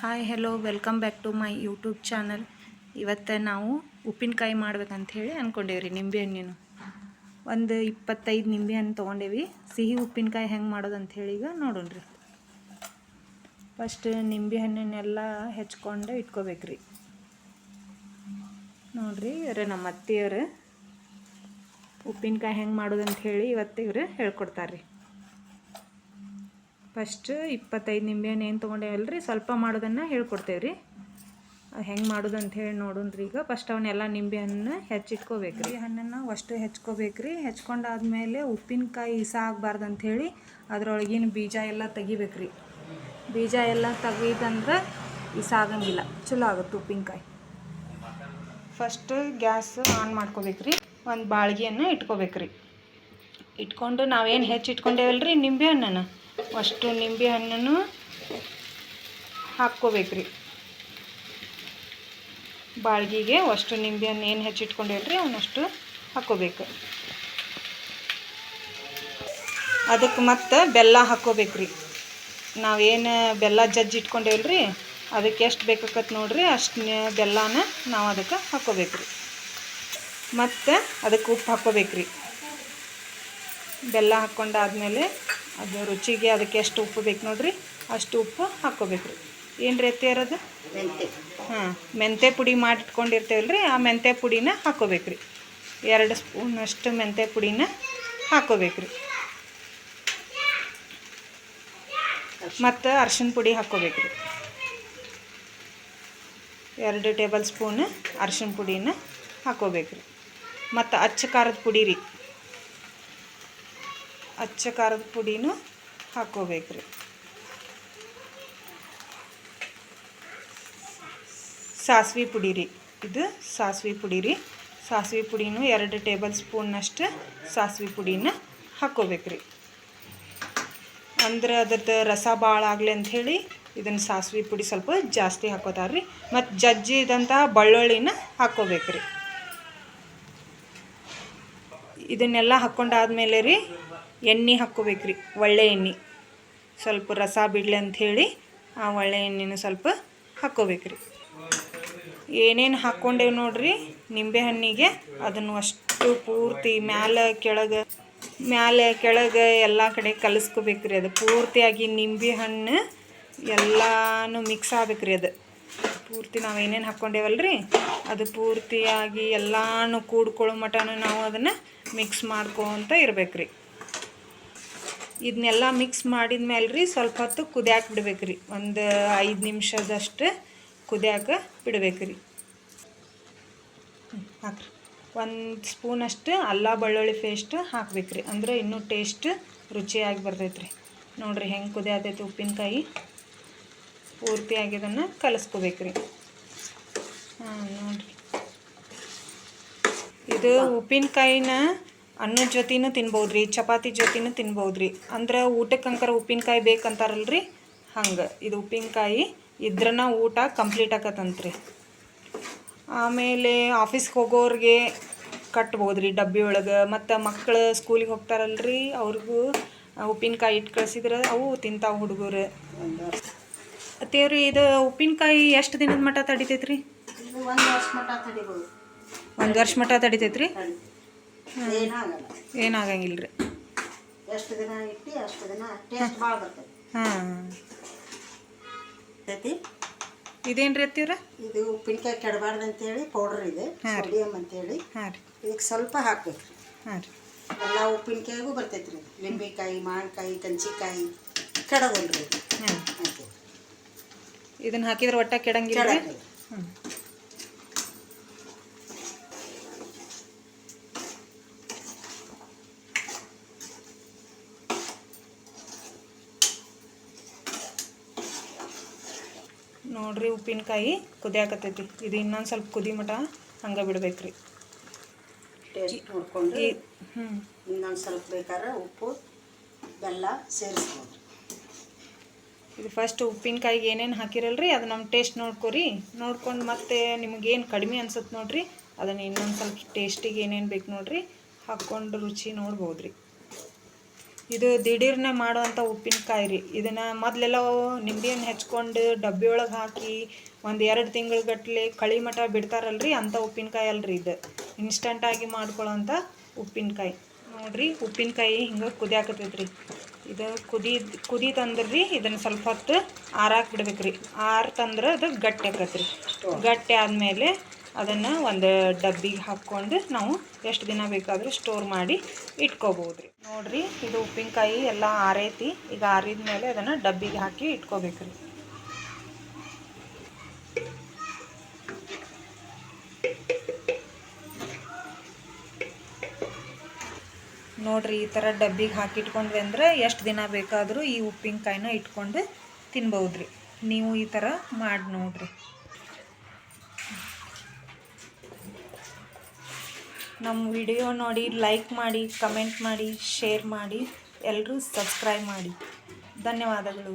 Hi hello welcome back to my YouTube channel ಇವತ್ತು ನಾವು ಉಪ್ಪಿನಕಾಯಿ ಮಾಡ್ಬೇಕಂತ ಹೇಳಿ ನಿಂಬೆ ಹಣ್ಣಿನ. ಒಂದು ಇಪ್ಪತ್ತೈದು ನಿಂಬೆ ಹಣ್ಣು ತೊಗೊಂಡೇವಿ. ಸಿಹಿ ಉಪ್ಪಿನಕಾಯಿ ಹೆಂಗೆ ಮಾಡೋದು ಅಂತ ಹೇಳಿ ಈಗ ನೋಡೋಣ್ರಿ. ಫಸ್ಟ್ ನಿಂಬೆಹಣ್ಣನ್ನೆಲ್ಲ ಹೆಚ್ಕೊಂಡು ಇಟ್ಕೋಬೇಕ್ರಿ. ನೋಡಿರಿ, ಇವ್ರೆ ನಮ್ಮ ಅತ್ತೆಯವರು ಉಪ್ಪಿನಕಾಯಿ ಹೆಂಗೆ ಮಾಡೋದು ಇವತ್ತು ಇವ್ರು ಹೇಳ್ಕೊಡ್ತಾರೆ ರೀ ಫಸ್ಟ್ ಇಪ್ಪತ್ತೈದು ನಿಂಬೆಹಣ್ಣು ಏನು ತೊಗೊಂಡೇವಲ್ರಿ ಸ್ವಲ್ಪ ಮಾಡೋದನ್ನು ಹೇಳ್ಕೊಡ್ತೇವೆ ರೀ. ಹೆಂಗೆ ಮಾಡೋದು ಅಂತ ಹೇಳಿ ರೀ ಈಗ. ಫಸ್ಟ್ ಅವನ್ನೆಲ್ಲ ನಿಂಬೆಹಣ್ಣು ಹೆಚ್ಚಿಟ್ಕೋಬೇಕು ರೀ. ಹಣ್ಣನ್ನು ಅಷ್ಟು ಹೆಚ್ಕೋಬೇಕು ರೀ. ಹೆಚ್ಕೊಂಡಾದ್ಮೇಲೆ ಉಪ್ಪಿನಕಾಯಿ ಇಸ ಆಗಬಾರ್ದು ಅಂಥೇಳಿ ಅದರೊಳಗಿನ ಬೀಜ ಎಲ್ಲ ತೆಗಿಬೇಕು ರೀ. ಬೀಜ ಎಲ್ಲ ತೆಗೀತಂದ್ರೆ ಇಸ ಆಗಂಗಿಲ್ಲ. ಚಲೋ ಆಗುತ್ತೆ ಉಪ್ಪಿನಕಾಯಿ. ಫಸ್ಟ್ ಗ್ಯಾಸ್ ಆನ್ ಮಾಡ್ಕೋಬೇಕು ರೀ. ಒಂದು ಬಾಳ್ಗೆಯನ್ನು ಇಟ್ಕೋಬೇಕು ರೀ. ಇಟ್ಕೊಂಡು ನಾವೇನು ಹೆಚ್ಚು ರೀ ನಿಂಬೆ ಹಣ್ಣನ್ನು? ಅಷ್ಟು ನಿಂಬೆ ಹಣ್ಣನ್ನು ಹಾಕ್ಕೋಬೇಕ್ರಿ. ಬಾಳ್ಗಿಗೆ ಅಷ್ಟು ನಿಂಬೆ ಹಣ್ಣು ಏನು ಹೆಚ್ಚಿಟ್ಕೊಂಡೇಳ್ರಿ ಅವನಷ್ಟು ಹಾಕ್ಕೋಬೇಕು. ಅದಕ್ಕೆ ಮತ್ತೆ ಬೆಲ್ಲ ಹಾಕ್ಕೋಬೇಕ್ರಿ. ನಾವೇನು ಬೆಲ್ಲ ಜಜ್ಜಿ ಇಟ್ಕೊಂಡೇವಲ್ರಿ ಅದಕ್ಕೆ ಎಷ್ಟು ಬೇಕಾಕತ್ ನೋಡ್ರಿ, ಅಷ್ಟು ಬೆಲ್ಲನ ನಾವು ಅದಕ್ಕೆ ಹಾಕ್ಕೋಬೇಕ್ರಿ. ಮತ್ತು ಅದಕ್ಕೆ ಉಪ್ಪು ಹಾಕ್ಕೋಬೇಕ್ರಿ. ಬೆಲ್ಲ ಹಾಕ್ಕೊಂಡಾದ್ಮೇಲೆ ಅದು ರುಚಿಗೆ ಅದಕ್ಕೆ ಎಷ್ಟು ಉಪ್ಪು ಬೇಕು ನೋಡ್ರಿ? ಅಷ್ಟು ಉಪ್ಪು ಹಾಕ್ಕೋಬೇಕು ರೀ. ಏನು ರೀತಿ ಇರೋದು? ಹಾಂ ಮೆಂತೆ ಪುಡಿ ಮಾಡಿ ಇಟ್ಕೊಂಡಿರ್ತೇವಲ್ಲ ರೀ ಆ ಮೆಂತೆ ಪುಡಿನ ಹಾಕ್ಕೋಬೇಕ್ರಿ ಎರಡು ಸ್ಪೂನಷ್ಟು ಮೆಂತೆ ಪುಡಿನ ಹಾಕ್ಕೋಬೇಕು ರೀ. ಮತ್ತು ಅರ್ಶಿನ ಪುಡಿ ಹಾಕ್ಕೋಬೇಕು ರೀ. ಎರಡು ಟೇಬಲ್ ಸ್ಪೂನ್ ಅರ್ಶಿನ ಪುಡಿನ ಹಾಕ್ಕೋಬೇಕು ರೀ. ಮತ್ತು ಅಚ್ಚ ಖಾರದ ಪುಡಿ ರೀ. ಅಚ್ಚ ಖಾರದ ಪುಡಿನೂ ಹಾಕ್ಕೋಬೇಕ್ರಿ ಸಾಸಿವೆ ಪುಡಿ ರೀ, ಇದು ಸಾಸಿವೆ ಪುಡಿ ರೀ. ಸಾಸಿವೆ ಪುಡಿನೂ ಎರಡು ಟೇಬಲ್ ಸ್ಪೂನ್ನಷ್ಟು ಸಾಸಿವೆ ಪುಡಿನ ಹಾಕ್ಕೋಬೇಕ್ರಿ ಅಂದ್ರೆ ಅದ್ರದ್ದು ರಸ ಭಾಳ ಆಗಲಿ ಅಂಥೇಳಿ ಇದನ್ನು ಸಾಸಿವೆ ಪುಡಿ ಸ್ವಲ್ಪ ಜಾಸ್ತಿ ಹಾಕೋತಾರೆ ರೀ. ಮತ್ತು ಜಜ್ಜಿದಂತಹ ಬೆಳ್ಳುಳ್ಳಿನ ಹಾಕ್ಕೋಬೇಕ್ರಿ ಇದನ್ನೆಲ್ಲ ಹಾಕ್ಕೊಂಡಾದ್ಮೇಲೆ ರೀ ಎಣ್ಣೆ ಹಾಕ್ಕೋಬೇಕ್ರಿ, ಒಳ್ಳೆ ಎಣ್ಣೆ. ಸ್ವಲ್ಪ ರಸ ಬಿಡಲಿ ಅಂಥೇಳಿ ಆ ಒಳ್ಳೆ ಎಣ್ಣೆನ ಸ್ವಲ್ಪ ಹಾಕ್ಕೋಬೇಕ್ರಿ. ಏನೇನು ಹಾಕ್ಕೊಂಡೇವು ನೋಡ್ರಿ ನಿಂಬೆಹಣ್ಣಿಗೆ ಅದನ್ನು ಅಷ್ಟು ಪೂರ್ತಿ ಮ್ಯಾಲೆ ಕೆಳಗೆ ಮ್ಯಾಲೆ ಕೆಳಗೆ ಎಲ್ಲ ಕಡೆ ಕಲಿಸ್ಕೋಬೇಕ್ರಿ ಅದು. ಪೂರ್ತಿಯಾಗಿ ನಿಂಬೆ ಹಣ್ಣು ಎಲ್ಲಾನು ಮಿಕ್ಸ್ ಆಗ್ಬೇಕ್ರಿ ಅದು. ಪೂರ್ತಿ ನಾವು ಏನೇನು ಹಾಕ್ಕೊಂಡೇವಲ್ರಿ, ಅದು ಪೂರ್ತಿಯಾಗಿ ಎಲ್ಲಾನು ಕೂಡ್ಕೊಳ್ಳೋ ಮಟನೂ ನಾವು ಅದನ್ನು ಮಿಕ್ಸ್ ಮಾಡ್ಕೊತ ಇರ್ಬೇಕ್ರಿ. ಇದನ್ನೆಲ್ಲ ಮಿಕ್ಸ್ ಮಾಡಿದ ಮೇಲೆ ರೀ ಸ್ವಲ್ಪ ಹೊತ್ತು ಕುದಿಯಾಕ ಬಿಡ್ಬೇಕು ರೀ ಒಂದು ಐದು ನಿಮಿಷದಷ್ಟು ಕುದಿಯಾಕ ಬಿಡ್ಬೇಕು ರೀ ಹಾಕ್ರಿ. ಒಂದು ಸ್ಪೂನಷ್ಟು ಅಲ್ಲ ಬೆಳ್ಳುಳ್ಳಿ ಪೇಸ್ಟ್ ಹಾಕ್ಬೇಕು ರೀ ಅಂದ್ರೆ ಇನ್ನೂ ಟೇಸ್ಟ್ ರುಚಿಯಾಗಿ ಬರ್ತೈತೆ ರೀ ನೋಡಿರಿ ಹೆಂಗೆ ಕುದಿಯಾತೈತೆ ಉಪ್ಪಿನಕಾಯಿ. ಪೂರ್ತಿಯಾಗಿ ಇದನ್ನು ಕಲಿಸ್ಕೋಬೇಕು ರೀ ಹಾಂ, ನೋಡಿರಿ. ಇದು ಉಪ್ಪಿನಕಾಯಿನ ಅನ್ನದ ಜೊತೆನೂ ತಿನ್ಬೋದು ರೀ ಚಪಾತಿ ಜೊತೆನೂ ತಿನ್ಬೋದು ರೀ ಅಂದ್ರೆ ಊಟಕ್ಕೆ ಅಂಕರ ಉಪ್ಪಿನಕಾಯಿ ಬೇಕಂತಾರಲ್ರಿ? ಹಂಗೆ ಇದು ಉಪ್ಪಿನಕಾಯಿ ಇದ್ರನ್ನ ಊಟ ಕಂಪ್ಲೀಟ್ ಆಕತ್ತಂತ್ರಿ ಆಮೇಲೆ ಆಫೀಸ್ಗೆ ಹೋಗೋರಿಗೆ ಕಟ್ಬೋದು ರೀ ಡಬ್ಬಿ ಒಳಗೆ. ಮತ್ತು ಮಕ್ಕಳು ಸ್ಕೂಲಿಗೆ ಹೋಗ್ತಾರಲ್ರಿ ಅವ್ರಿಗೂ ಉಪ್ಪಿನಕಾಯಿ ಇಟ್ಟು ಕಳಿಸಿದ್ರೆ ಅವು ತಿಂತಾವೆ ಹುಡುಗರು. ಅತ್ತೇವ್ರಿ ಇದು ಉಪ್ಪಿನಕಾಯಿ ಎಷ್ಟು ದಿನದ ಮಟ್ಟ ತಡಿತೈತ್ರಿ? ಒಂದು ವರ್ಷ ಮಟ್ಟ ತಡಿಬೋದು. ಒಂದು ವರ್ಷ ಮಟ್ಟ ತಡಿತೈತ್ರಿ? ಏನಾಗಲ್ಲ. ಏನಾಗಂಗಿಲ್ಲ ರೀ ಎಷ್ಟು ದಿನ ಇಟ್ಟು ಅಷ್ಟು ದಿನ ಟೇಸ್ಟ್ ಭಾಳ ಬರ್ತದೆ. ಹಾಂ. ಐತಿ ಇದೇನು ರೀ ಅತ್ತೀವ್ರ ಇದು ಉಪ್ಪಿನಕಾಯಿ ಕೆಡಬಾರ್ದು ಅಂತೇಳಿ ಪೌಡರ್ ಇದೆ. ಸೋಡಿಯಂ ಅಂತೇಳಿ. ಹಾಂ ರೀ. ಇದಕ್ಕೆ ಸ್ವಲ್ಪ ಹಾಕ್ಬೇಕು. ರೀ ಹಾಂ ರೀ. ಎಲ್ಲ ಉಪ್ಪಿನಕಾಯಿಗೂ ಬರ್ತೈತೆ ರೀ ಲಿಂಬೆಕಾಯಿ ಮಾವಿನಕಾಯಿ ಕಂಚಿಕಾಯಿ ಕೆಡೋದಿಲ್ಲ ರೀ ಹಾಂ. ಇದನ್ನು ಹಾಕಿದ್ರೆ ಒಟ್ಟ ಕೆಡಂಗಿಲ್ಲ. ಹ್ಞೂ ನೋಡ್ರಿ ಉಪ್ಪಿನಕಾಯಿ ಕುದಿಯಾಕತ್ತೈತಿ. ಇದು ಇನ್ನೊಂದು ಸ್ವಲ್ಪ ಕುದಿ ಮಟ ಹಂಗೆ ಬಿಡ್ಬೇಕ್ರಿ. ಟೇಸ್ಟ್ ನೋಡ್ಕೊಂಡು ಹ್ಞೂ ಇನ್ನೊಂದು ಸ್ವಲ್ಪ ಬೇಕಾದ್ರೆ ಉಪ್ಪು ಬೆಲ್ಲ ಸೇರಿಸ್ಬೋದು. ಇದು ಫಸ್ಟ್ ಉಪ್ಪಿನಕಾಯಿಗೆ ಏನೇನು ಹಾಕಿರಲ್ರಿ ಅದು ನಮ್ಮ ಟೇಸ್ಟ್ ನೋಡ್ಕೊರಿ. ನೋಡ್ಕೊಂಡು ಮತ್ತೆ ನಿಮಗೇನು ಕಡಿಮೆ ಅನ್ಸುತ್ತೆ ನೋಡ್ರಿ ಅದನ್ನು ಇನ್ನೊಂದು ಸ್ವಲ್ಪ ಟೇಸ್ಟಿಗೆ ಏನೇನು ಬೇಕು ನೋಡ್ರಿ ಹಾಕ್ಕೊಂಡು ರುಚಿ ನೋಡ್ಬೋದು ರೀ ಇದು ದಿಢೀರ್ನೆ ಮಾಡುವಂಥ ಉಪ್ಪಿನಕಾಯಿ ರೀ. ಇದನ್ನು ಮೊದಲೆಲ್ಲ ನಿಂಬೆಯನ್ನು ಹೆಚ್ಕೊಂಡು ಡಬ್ಬಿ ಒಳಗೆ ಹಾಕಿ ಒಂದು ಎರಡು ತಿಂಗಳ ಗಟ್ಟಲೆ ಕಳಿ ಮಠ ಬಿಡ್ತಾರಲ್ರಿ ಅಂಥ ಉಪ್ಪಿನಕಾಯಿ ಅಲ್ರಿ ಇದು. ಇನ್ಸ್ಟಂಟಾಗಿ ಮಾಡ್ಕೊಳ್ಳೋಂಥ ಉಪ್ಪಿನಕಾಯಿ. ನೋಡಿರಿ ಉಪ್ಪಿನಕಾಯಿ ಹಿಂಗೆ ಕುದಿಯಾಕತ್ತೈತ್ರಿ. ಇದು ಕುದಿ ಕುದೀತಂದ್ರೆ ಇದನ್ನು ಸ್ವಲ್ಪ ಹೊತ್ತು ಆರಾಕ್ ಬಿಡ್ಬೇಕು ರೀ ಆರ್ತಂದ್ರೆ ಅದು ಗಟ್ಟಿ ಆಕತ್ರಿ. ಗಟ್ಟಿ ಆದಮೇಲೆ ಅದನ್ನು ಒಂದು ಡಬ್ಬಿಗೆ ಹಾಕ್ಕೊಂಡು ನಾವು ಎಷ್ಟು ದಿನ ಬೇಕಾದರೂ ಸ್ಟೋರ್ ಮಾಡಿ ಇಟ್ಕೋಬೋದು ರೀ ನೋಡಿರಿ, ಇದು ಉಪ್ಪಿನಕಾಯಿ ಎಲ್ಲ ಆರೈತಿ. ಈಗ ಆರಿದ ಮೇಲೆ ಅದನ್ನು ಡಬ್ಬಿಗೆ ಹಾಕಿ ಇಟ್ಕೋಬೇಕು ರೀ. ನೋಡಿರಿ, ಈ ಥರ ಡಬ್ಬಿಗೆ ಹಾಕಿ ಅಂದರೆ ಅಂದ್ರೆ ಎಷ್ಟು ದಿನ ಬೇಕಾದರೂ ಈ ಉಪ್ಪಿನಕಾಯಿನ ಇಟ್ಕೊಂಡು ತಿನ್ಬೋದು ರೀ ನೀವು ಈ ಥರ ಮಾಡಿ ನೋಡ್ರಿ. ನಮ್ಮ ವಿಡಿಯೋ ನೋಡಿ ಲೈಕ್ ಮಾಡಿ ಕಮೆಂಟ್ ಮಾಡಿ ಶೇರ್ ಮಾಡಿ ಎಲ್ಲರೂ ಸಬ್ಸ್ಕ್ರೈಬ್ ಮಾಡಿ. ಧನ್ಯವಾದಗಳು.